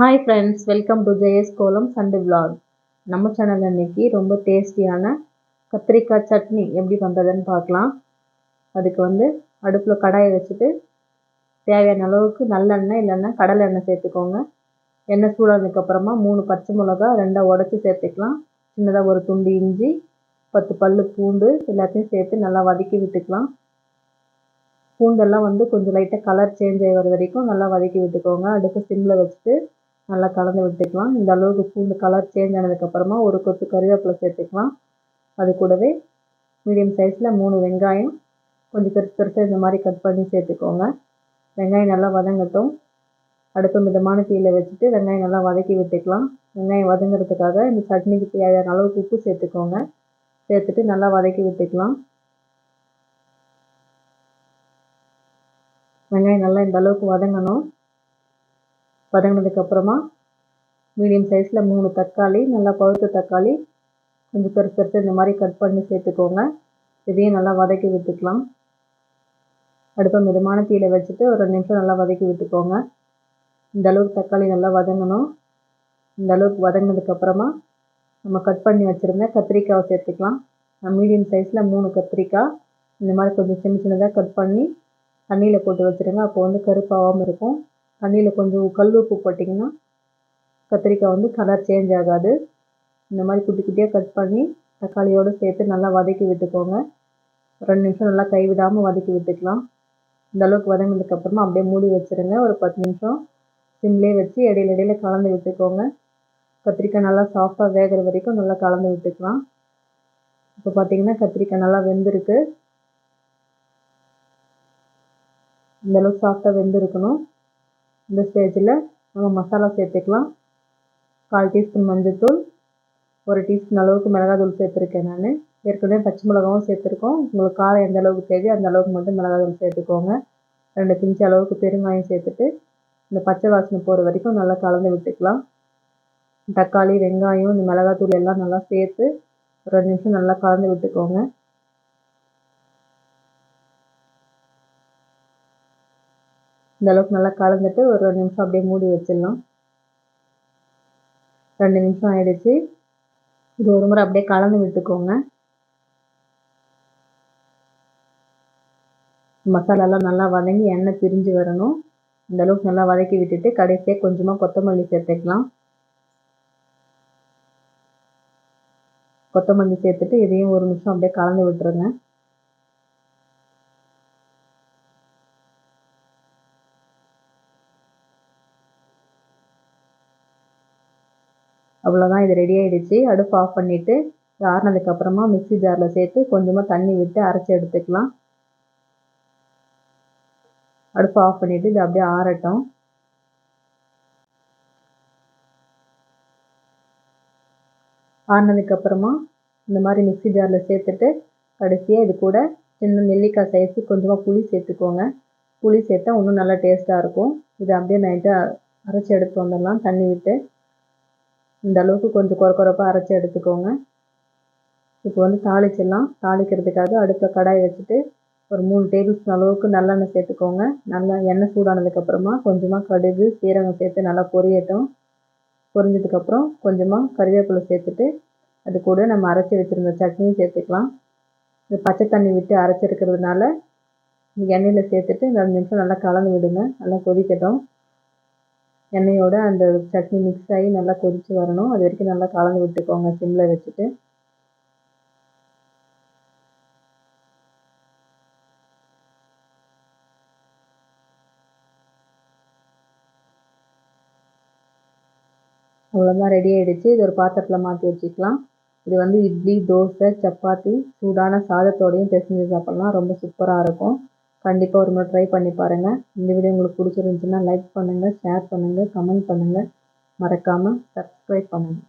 Hi friends welcome to Jaya's kolam Sunday vlog நம்ம channel இன்னைக்கு ரொம்ப டேஸ்டியான கத்திரிக்காய் சட்னி எப்படி பண்ணுறதுன்னு பார்க்கலாம். அதுக்கு வந்து அடுப்பில் கடாயை வச்சுட்டு தேவையான அளவுக்கு நல்லெண்ணெய் இல்லைன்னா கடலை எண்ணெய் சேர்த்துக்கோங்க. எண்ணெய் சூடானதுக்கப்புறமா மூணு பச்சை மிளகா ரெண்டாக உடச்சி சேர்த்துக்கலாம். சின்னதாக ஒரு துண்டு இஞ்சி பத்து பல் பூண்டு எல்லாத்தையும் சேர்த்து நல்லா வதக்கி விட்டுக்கலாம். பூண்டெல்லாம் வந்து கொஞ்சம் லைட்டாக கலர் சேஞ்ச் ஆகிற வரைக்கும் நல்லா வதக்கி விட்டுக்கோங்க. அடுப்பு சிம்மில் வச்சுட்டு நல்லா கலந்து விட்டுக்கலாம். இந்த அளவுக்கு பூண்டு கலர் சேஞ்ச் ஆனதுக்கப்புறமா ஒரு கொத்து கருவேப்பிலை சேர்த்துக்கலாம். அது கூடவே மீடியம் சைஸில் மூணு வெங்காயம் கொஞ்சம் பெருசு பெருசாக இந்த மாதிரி கட் பண்ணி சேர்த்துக்கோங்க. வெங்காயம் நல்லா வதங்கட்டும். அடுப்பு மிதமான தீயில் வச்சுட்டு வெங்காயம் நல்லா வதக்கி விட்டுக்கலாம். வெங்காயம் வதங்குறதுக்காக இந்த சட்னிக்கு தேவையான அளவுக்கு உப்பு சேர்த்துக்கோங்க. சேர்த்துட்டு நல்லா வதக்கி விட்டுக்கலாம். வெங்காயம் நல்லா இந்த அளவுக்கு வதங்கணும். வதங்கினதுக்கப்புறமா மீடியம் சைஸில் மூணு தக்காளி நல்லா பழுத்த தக்காளி கொஞ்சம் பெருசு பெருசு இந்த மாதிரி கட் பண்ணி சேர்த்துக்கோங்க. இதையும் நல்லா வதக்கி விட்டுக்கலாம். அடுப்பை மிதமான தீயில வச்சுட்டு ஒரு ரெண்டு நிமிஷம் நல்லா வதக்கி விட்டுக்கோங்க. இந்த அளவுக்கு தக்காளி நல்லா வதங்கணும். இந்த அளவுக்கு வதங்கினதுக்கப்புறமா நம்ம கட் பண்ணி வச்சுருந்த கத்திரிக்காவை சேர்த்துக்கலாம். நான் மீடியம் சைஸில் மூணு கத்திரிக்காய் இந்த மாதிரி கொஞ்சம் சின்ன சின்னதாக கட் பண்ணி தண்ணியில் போட்டு வச்சுருங்க. அப்போ வந்து கருப்பாகவும் இருக்கும். தண்ணியில் கொஞ்சம் கல் உப்பு போட்டிங்கன்னா கத்திரிக்காய் வந்து கலர் சேஞ்ச் ஆகாது. இந்த மாதிரி குட்டி குட்டியாக கட் பண்ணி தக்காளியோடு சேர்த்து நல்லா வதக்கி விட்டுக்கோங்க. ரெண்டு நிமிஷம் நல்லா கைவிடாமல் வதக்கி விட்டுக்கலாம். இந்த அளவுக்கு வதங்கினதுக்கப்புறமா அப்படியே மூடி வச்சுருங்க. ஒரு பத்து நிமிஷம். சிம்லேயே வச்சு இடையில இடையில கலந்து விட்டுக்கோங்க. கத்திரிக்காய் நல்லா சாஃப்டாக வேகிற வரைக்கும் நல்லா கலந்து விட்டுக்கலாம். இப்போ பார்த்தீங்கன்னா கத்திரிக்காய் நல்லா வெந்திருக்கு. இந்தளவுக்கு சாஃப்டாக வெந்திருக்கணும். இந்த ஸ்டேஜில் நம்ம மசாலா சேர்த்துக்கலாம். கால் டீஸ்பூன் மஞ்சள்தூள் ஒரு டீஸ்பூன் அளவுக்கு மிளகாத்தூள் சேர்த்துருக்கேன் நான். ஏற்கனவே பச்சை மிளகாவும் சேர்த்துருக்கோம். உங்களுக்கு காரம் எந்த அளவுக்கு தேவையோ அந்த அளவுக்கு மட்டும் மிளகாத்தூள் சேர்த்துக்கோங்க. ரெண்டு பிஞ்சு அளவுக்கு பெருங்காயம் சேர்த்துட்டு இந்த பச்சை வாசனை போகிற வரைக்கும் நல்லா கலந்து விட்டுக்கலாம். தக்காளி வெங்காயம் இந்த மிளகாத்தூள் எல்லாம் நல்லா சேர்த்து ஒரு ரெண்டு நிமிஷம் நல்லா கலந்து விட்டுக்கோங்க. இந்தளவுக்கு நல்லா கலந்துட்டு ஒரு ரெண்டு நிமிஷம் அப்படியே மூடி வச்சிடலாம். ரெண்டு நிமிஷம் ஆயிடுச்சு. இது ஒரு முறை அப்படியே கலந்து விட்டுக்கோங்க. மசாலாலாம் நல்லா வதங்கி எண்ணெய் பிரிஞ்சு வரணும். இந்தளவுக்கு நல்லா வதக்கி விட்டுட்டு கடைசியாக கொஞ்சமாக கொத்தமல்லி சேர்த்துக்கலாம். கொத்தமல்லி சேர்த்துட்டு இதையும் ஒரு நிமிஷம் அப்படியே கலந்து விட்டுருங்க. அவ்வளோதான் இது ரெடி ஆகிடுச்சு அடுப்பு ஆஃப் பண்ணிவிட்டு ஆறினதுக்கப்புறமா மிக்சி ஜாரில் சேர்த்து கொஞ்சமாக தண்ணி விட்டு அரைச்சி எடுத்துக்கலாம். அடுப்பு ஆஃப் பண்ணிவிட்டு இது அப்படியே ஆறட்டும். ஆறினதுக்கப்புறமா இந்த மாதிரி மிக்சி ஜாரில் சேர்த்துட்டு கடைசியாக இது கூட சின்ன நெல்லிக்காய் சைஸு கொஞ்சமாக புளி சேர்த்துக்கோங்க. புளி சேர்த்தா இன்னும் நல்லா டேஸ்ட்டாக இருக்கும். இது அப்படியே நைட்டு அரைச்சி எடுத்து வந்துடலாம் தண்ணி விட்டு. இந்த அளவுக்கு கொஞ்சம் கொர கொரப்பாக அரைச்சி எடுத்துக்கோங்க. இப்போ வந்து தாளிச்சிடலாம். தாளிக்கிறதுக்காக அடுப்பில் கடாய் வச்சுட்டு ஒரு மூணு டேபிள் ஸ்பூன் அளவுக்கு நல்லெண்ணெய் சேர்த்துக்கோங்க. நல்லா எண்ணெய் சூடானதுக்கப்புறமா கொஞ்சமாக கடுகு சீரகம் சேர்த்து நல்லா பொரியட்டும். பொரிஞ்சதுக்கப்புறம் கொஞ்சமாக கறிவேப்பிலை சேர்த்துட்டு அது கூட நம்ம அரைச்சி வச்சுருந்த சட்னியும் சேர்த்துக்கலாம். இது பச்சை தண்ணி விட்டு அரைச்சிருக்கிறதுனால எண்ணெயில் சேர்த்துட்டு ரெண்டு நிமிஷம் நல்லா கலந்து விடுங்க. நல்லா கொதிக்கட்டும். எண்ணெயோட அந்த சட்னி மிக்ஸ் ஆகி நல்லா கொதித்து வரணும். அது வரைக்கும் நல்லா கலந்து விட்டுக்கோங்க சிம்மில் வச்சுட்டு. அவ்வளோதான் ரெடி ஆகிடுச்சு இது ஒரு பாத்திரத்தில் மாற்றி வச்சுக்கலாம். இது வந்து இட்லி தோசை சப்பாத்தி சூடான சாதத்தோடையும் பிசைஞ்சு சாப்பிட்லாம். ரொம்ப சூப்பராக இருக்கும். கண்டிப்பாக ஒரு முறை ட்ரை பண்ணி பாருங்கள் இந்த வீடியோ உங்களுக்கு பிடிச்சிருந்துச்சுன்னா லைக் பண்ணுங்கள் ஷேர் பண்ணுங்கள் கமெண்ட் பண்ணுங்கள் மறக்காமல் சப்ஸ்கிரைப் பண்ணுங்கள்